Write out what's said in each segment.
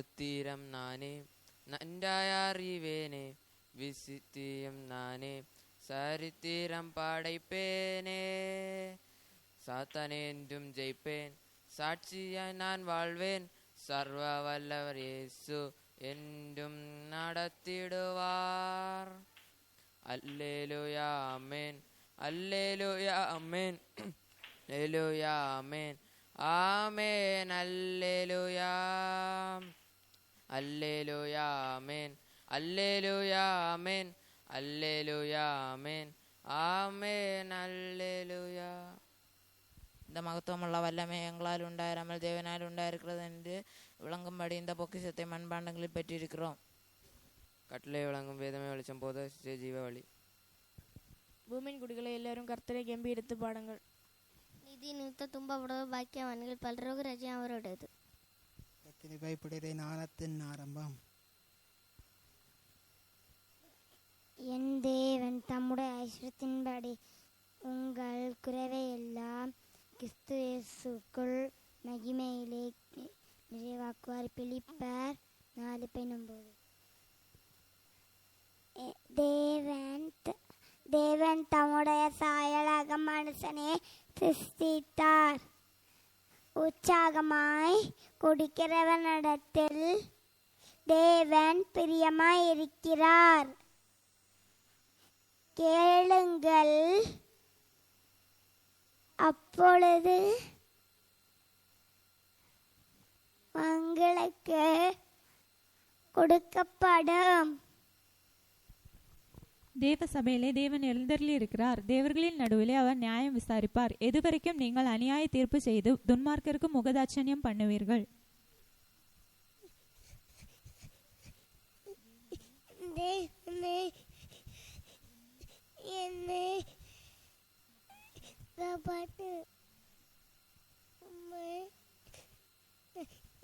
எல்லாம் நானே நன்றாயறிவேனே விசித்தியம் நானே சரித்திரம் படைப்பேனே சாத்தானே என்றும் ஜெயிப்பேன் சாட்சியாய் நான் வாழ்வேன் சர்வ வல்லவர் இயேசு என்றும் நடத்திடுவார் அல்லேலுயா அமேன் அல்லேலுயா அமேன் அல்லேலுயா அமேன் ஆமேன் அல்லேலுயா அல்லேலுயா அமேன் அல்லேலுயா அமேன் அல்லேலுயா அமேன் ஆமேன் அல்லேலுயா இந்த மகத்துவமுள்ள வல்லமை எங்களால் உண்டாயிராமல் தேவனால் உண்டாயிருக்கிறது என்று விளங்கும்படி இந்த பொக்கிஷத்தை மண்பாண்டங்களில் பெற்றிருக்கிறோம். கட்டளை வழங்கும் வேதமே வெளிச்சம் போத ஜீவ வழி. பூமியின் குடிகளை எல்லாரும் கர்த்தரை கம்பீரித்து பாடுங்கள். நிதி நிமித்த துன்பப்படுவ பாக்கியவான்கள் பல்ரோக ரஜம் அவரோடது கத்திரி பயப்படுகிற ஞானத்தின் ஆரம்பம். என் தேவன் தம்முடைய ஐஸ்வரத்தின்படி உங்கள் குறைவை எல்லாம் கிறிஸ்து இயேசுக்குள் மகிமையிலே நி- நிறைவாக்குவார். பிலிப்பர் நாலு பதினொன்பது. தேவன் த- தேவன் தம்முடைய சாயலாக மனுஷனை சிருஷ்டித்தார் உற்சாகமாய் குடிக்கிறவனிடத்தில் தேவன் பிரியமாய் இருக்கிறார் கேளுங்கள். அப்பொழுது உங்களுக்கு கொடுக்கப்படும். தேவ சபையிலே தேவன் எழுந்தருளி இருக்கிறார். தேவர்களின் நடுவிலே அவர் நியாயம் விசாரிப்பார். எதுவரைக்கும் நீங்கள் அநியாய தீர்ப்பு செய்து துன்மார்க்கருக்கு முகதாட்சண்யம் பண்ணுவீர்கள் என்னை என்னை காப்பாற்று உம்மை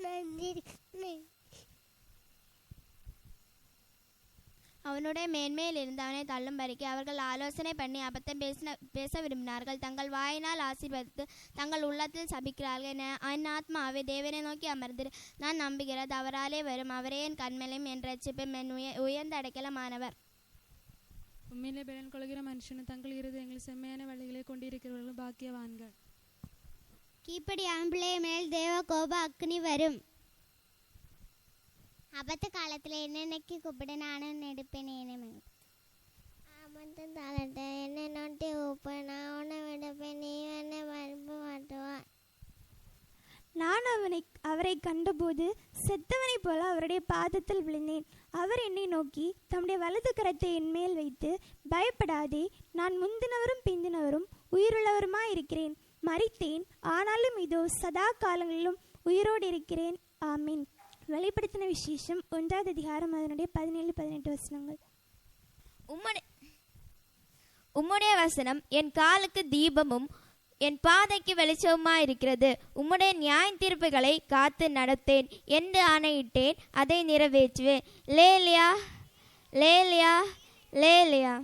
நன்றி அவனுடைய மேன்மையில் இருந்து அவனை தள்ளும்படிக்கு அவர்கள் ஆலோசனை பண்ணி அபத்தம் பேசின பேச விரும்பினார்கள். தங்கள் வாயினால் ஆசீர்வதித்து தங்கள் உள்ளத்தில் சபிக்கிறார்கள் என என் ஆத்மாவை தேவனை நோக்கி அமர்ந்து நான் நம்புகிறது அவராலே வரும். அவரே என் கண்மலையும் என் ரட்சிப்பும் என் உய உயர்ந்த அடைக்கலமானவர். உண்மையிலே பலன் கொள்கிற மனுஷனும் தங்கள் இருதயங்கள் செம்மையான வழிகளை கொண்டிருக்கிறவர்கள் பாக்கியவான்கள். கீப்படி ஆம்பிளை மேல் தேவ கோப அக்னி வரும். அபத்த காலத்தில் என்னென்னக்கு கூப்பிட நானும் ஆமந்தம் தாளட்ட என்ன நோட்டி நான் உன்னை விடுப்பேன் நீ என்னை மறுப்பு மாட்டுவான் நான் அவனை அவரை கண்டபோது செத்தவனைப் போல அவருடைய பாதத்தில் விழுந்தேன். அவர் என்னை நோக்கி தம்முடைய வலது கரத்தை என் மேல் வைத்து பயப்படாதே நான் முந்தினவரும் பிந்தினவரும் உயிருள்ளவருமாய் இருக்கிறேன். மறித்தேன் ஆனாலும் இதோ சதா காலங்களிலும் உயிரோடு இருக்கிறேன். ஆமீன். வெளிப்படுத்தின விசேஷம் ஒன்றாவது அதிகாரம் அதனுடைய பதினேழு பதினெட்டு வசனங்கள். உம்முடைய உம்முடைய வசனம் என் காலுக்கு தீபமும் என் பாதைக்கு வெளிச்சவுமாய் இருக்கிறது. உம்முடைய நியாய தீர்ப்புகளை காத்து நடத்தேன். என்று ஆணையிட்டேன் அதை நிறைவேற்றுவேன். லேலியா லேலியா லேலியா.